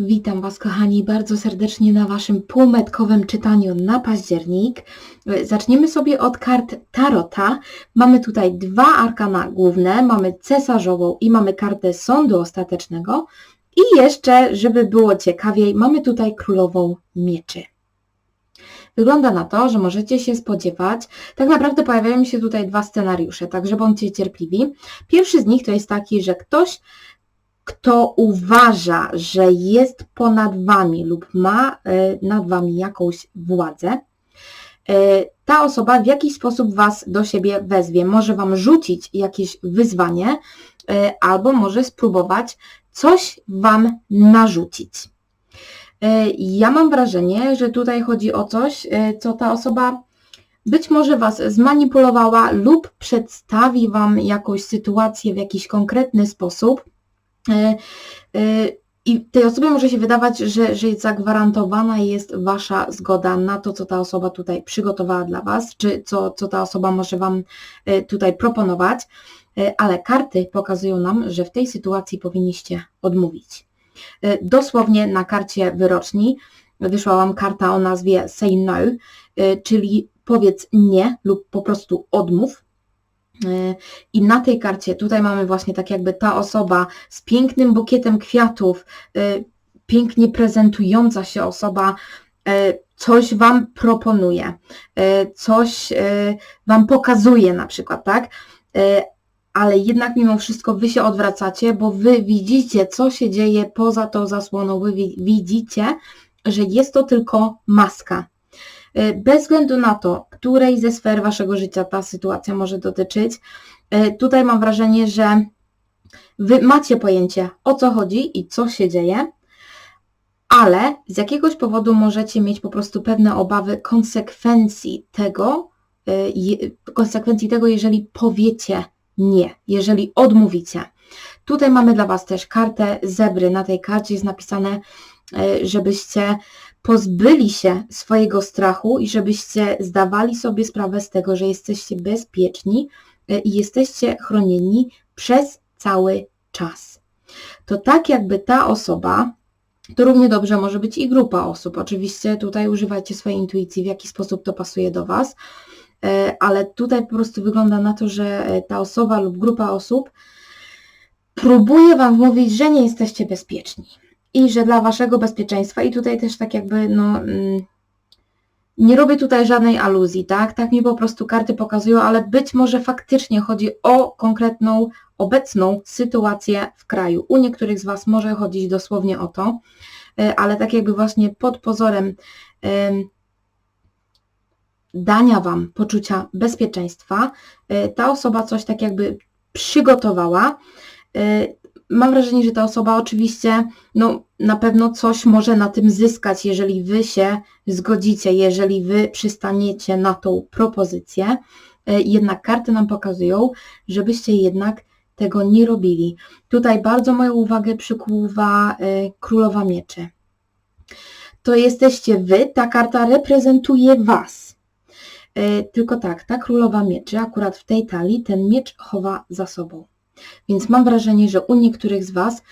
Witam Was, kochani, bardzo serdecznie na Waszym półmetkowym czytaniu na październik. Zaczniemy sobie od kart Tarota. Mamy tutaj dwa arkana główne, mamy cesarzową i mamy kartę sądu ostatecznego. I jeszcze, żeby było ciekawiej, mamy tutaj królową mieczy. Wygląda na to, że możecie się spodziewać, tak naprawdę pojawiają się tutaj dwa scenariusze, także bądźcie cierpliwi. Pierwszy z nich to jest taki, że ktoś kto uważa, że jest ponad Wami lub ma e, nad Wami jakąś władzę, e, ta osoba w jakiś sposób Was do siebie wezwie. Może Wam rzucić jakieś wyzwanie e, albo może spróbować coś Wam narzucić. Ja mam wrażenie, że tutaj chodzi o coś, co ta osoba być może Was zmanipulowała lub przedstawi Wam jakąś sytuację w jakiś konkretny sposób, I tej osobie może się wydawać, że, że zagwarantowana jest Wasza zgoda na to, co ta osoba tutaj przygotowała dla Was, czy co, co ta osoba może Wam e, tutaj proponować, ale karty pokazują nam, że w tej sytuacji powinniście odmówić. Dosłownie na karcie wyroczni wyszła Wam karta o nazwie Say No, czyli powiedz nie lub po prostu odmów. E, I na tej karcie tutaj mamy właśnie tak jakby ta osoba z pięknym bukietem kwiatów, e, pięknie prezentująca się osoba, e, coś Wam proponuje, coś Wam pokazuje na przykład, tak? Ale jednak mimo wszystko Wy się odwracacie, bo Wy widzicie, co się dzieje poza tą zasłoną, Wy widzicie, że jest to tylko maska, bez względu na to, której ze sfer Waszego życia ta sytuacja może dotyczyć, e, tutaj mam wrażenie, że Wy macie pojęcie o co chodzi i co się dzieje, ale z jakiegoś powodu możecie mieć po prostu pewne obawy konsekwencji tego, e, konsekwencji tego, jeżeli powiecie nie, jeżeli odmówicie. Tutaj mamy dla Was też kartę zebry. Na tej karcie jest napisane, żebyście pozbyli się swojego strachu i żebyście zdawali sobie sprawę z tego, że jesteście bezpieczni e, i jesteście chronieni przez cały czas. To tak jakby ta osoba, to równie dobrze może być i grupa osób. Oczywiście tutaj używajcie swojej intuicji, w jaki sposób to pasuje do Was, e, ale tutaj po prostu wygląda na to, że e, ta osoba lub grupa osób próbuje Wam mówić, że nie jesteście bezpieczni i że dla Waszego bezpieczeństwa i tutaj też tak jakby no mm, nie robię tutaj żadnej aluzji, tak? Tak mi po prostu karty pokazują, ale być może faktycznie chodzi o konkretną, obecną sytuację w kraju. U niektórych z Was może chodzić dosłownie o to, e, ale tak jakby właśnie pod pozorem dania Wam poczucia bezpieczeństwa, e, ta osoba coś tak jakby przygotowała, e, mam wrażenie, że ta osoba oczywiście no, na pewno coś może na tym zyskać, jeżeli wy się zgodzicie, jeżeli wy przystaniecie na tą propozycję. E, jednak karty nam pokazują, żebyście jednak tego nie robili. Tutaj bardzo moją uwagę przykuwa e, Królowa Mieczy. To jesteście wy, ta karta reprezentuje was. E, tylko tak, ta Królowa Mieczy akurat w tej talii ten miecz chowa za sobą. Więc mam wrażenie, że u niektórych z Was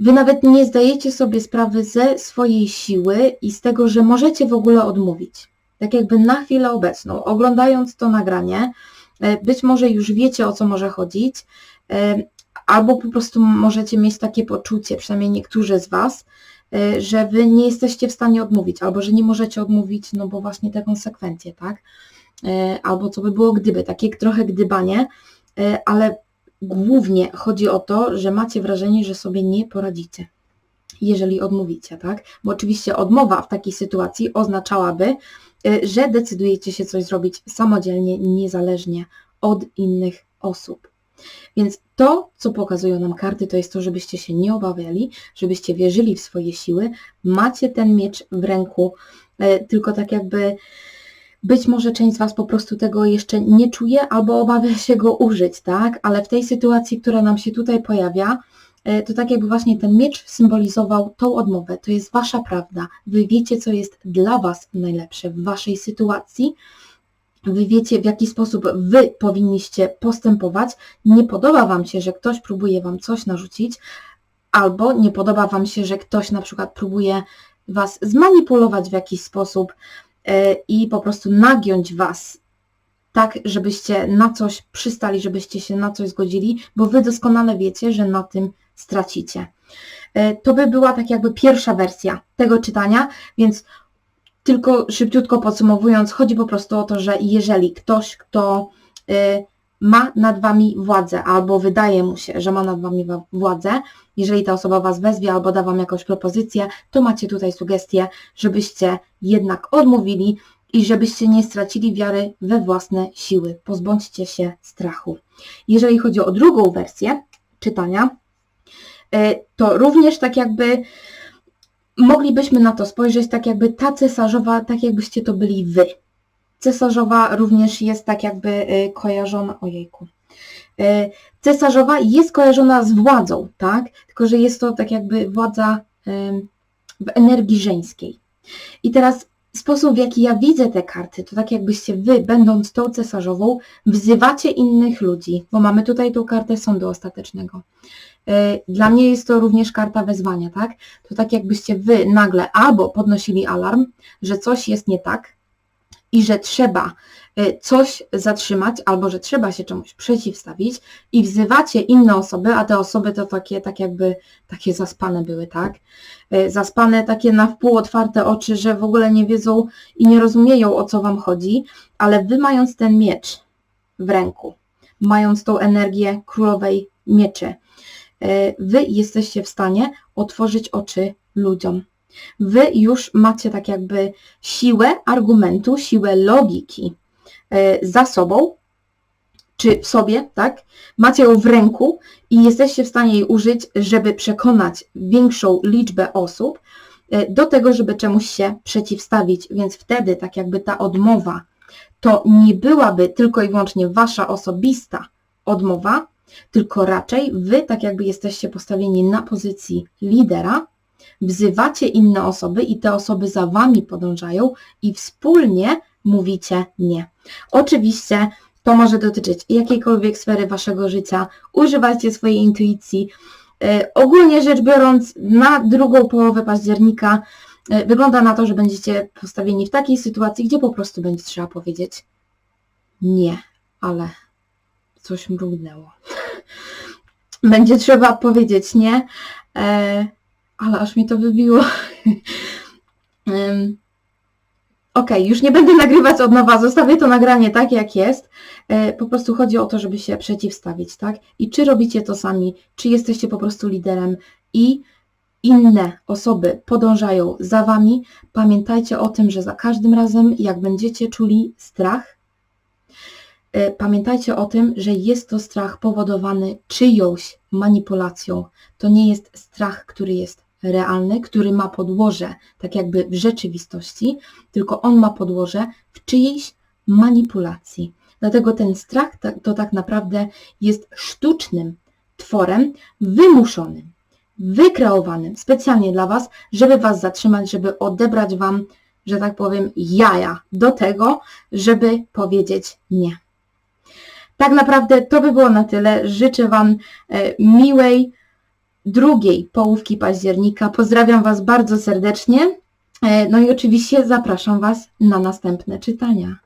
Wy nawet nie zdajecie sobie sprawy ze swojej siły i z tego, że możecie w ogóle odmówić. Tak jakby na chwilę obecną, oglądając to nagranie, e, być może już wiecie o co może chodzić, e, albo po prostu możecie mieć takie poczucie, przynajmniej niektórzy z Was, e, że Wy nie jesteście w stanie odmówić, albo że nie możecie odmówić, no bo właśnie te konsekwencje, tak? Albo co by było gdyby, takie trochę gdybanie, ale głównie chodzi o to, że macie wrażenie, że sobie nie poradzicie, jeżeli odmówicie, tak? Bo oczywiście odmowa w takiej sytuacji oznaczałaby, y, że decydujecie się coś zrobić samodzielnie, niezależnie od innych osób. Więc to, co pokazują nam karty, to jest to, żebyście się nie obawiali, żebyście wierzyli w swoje siły, macie ten miecz w ręku, y, tylko tak jakby być może część z Was po prostu tego jeszcze nie czuje albo obawia się go użyć, tak? Ale w tej sytuacji, która nam się tutaj pojawia, e, to tak jakby właśnie ten miecz symbolizował tą odmowę. To jest Wasza prawda. Wy wiecie, co jest dla Was najlepsze w Waszej sytuacji. Wy wiecie, w jaki sposób Wy powinniście postępować. Nie podoba Wam się, że ktoś próbuje Wam coś narzucić, albo nie podoba Wam się, że ktoś na przykład próbuje Was zmanipulować w jakiś sposób i po prostu nagiąć Was tak, żebyście na coś przystali, żebyście się na coś zgodzili, bo Wy doskonale wiecie, że na tym stracicie. E, To by była tak jakby pierwsza wersja tego czytania, więc tylko szybciutko podsumowując, chodzi po prostu o to, że jeżeli ktoś, kto y, ma nad Wami władzę, albo wydaje mu się, że ma nad Wami wa- władzę, jeżeli ta osoba Was wezwie albo da Wam jakąś propozycję, to macie tutaj sugestię, żebyście jednak odmówili i żebyście nie stracili wiary we własne siły. Pozbądźcie się strachu. Jeżeli chodzi o drugą wersję czytania, y, to również tak jakby moglibyśmy na to spojrzeć tak jakby ta cesarzowa, tak jakbyście to byli wy. Cesarzowa również jest tak jakby y, kojarzona, ojejku. Y, Cesarzowa jest kojarzona z władzą, tak? Tylko, że jest to tak jakby władza w energii żeńskiej. I teraz sposób, w jaki ja widzę te karty, to tak jakbyście wy, będąc tą cesarzową, wzywacie innych ludzi, bo mamy tutaj tą kartę sądu ostatecznego. Y, Dla mnie jest to również karta wezwania, tak? To tak jakbyście wy nagle albo podnosili alarm, że coś jest nie tak i że trzeba y, coś zatrzymać, albo że trzeba się czemuś przeciwstawić i wzywacie inne osoby, a te osoby to takie tak jakby takie zaspane były, tak? Y, Zaspane, takie na wpół otwarte oczy, że w ogóle nie wiedzą i nie rozumieją o co wam chodzi, ale wy mając ten miecz w ręku, mając tą energię królowej mieczy, y, wy jesteście w stanie otworzyć oczy ludziom. Wy już macie tak jakby siłę argumentu, siłę logiki y, za sobą, czy w sobie, tak? Macie ją w ręku i jesteście w stanie jej użyć, żeby przekonać większą liczbę osób y, do tego, żeby czemuś się przeciwstawić. Więc wtedy tak jakby ta odmowa to nie byłaby tylko i wyłącznie wasza osobista odmowa, tylko raczej wy tak jakby jesteście postawieni na pozycji lidera, wzywacie inne osoby i te osoby za wami podążają i wspólnie mówicie nie. Oczywiście to może dotyczyć jakiejkolwiek sfery waszego życia. Używajcie swojej intuicji. E, Ogólnie rzecz biorąc, na drugą połowę października e, wygląda na to, że będziecie postawieni w takiej sytuacji, gdzie po prostu będzie trzeba powiedzieć nie, ale coś mrugnęło. Będzie trzeba powiedzieć nie, e, ale aż mi to wybiło. Okej, już nie będę nagrywać od nowa, zostawię to nagranie tak jak jest. E, Po prostu chodzi o to, żeby się przeciwstawić, tak? I czy robicie to sami, czy jesteście po prostu liderem i inne osoby podążają za wami, pamiętajcie o tym, że za każdym razem, jak będziecie czuli strach, e, pamiętajcie o tym, że jest to strach powodowany czyjąś manipulacją. To nie jest strach, który jest realny, który ma podłoże tak jakby w rzeczywistości, tylko on ma podłoże w czyjejś manipulacji. Dlatego ten strach to tak naprawdę jest sztucznym tworem wymuszonym, wykreowanym specjalnie dla Was, żeby Was zatrzymać, żeby odebrać Wam, że tak powiem, jaja do tego, żeby powiedzieć nie. Tak naprawdę to by było na tyle. Życzę Wam e, miłej drugiej połówki października. Pozdrawiam Was bardzo serdecznie. E, No i oczywiście zapraszam Was na następne czytania.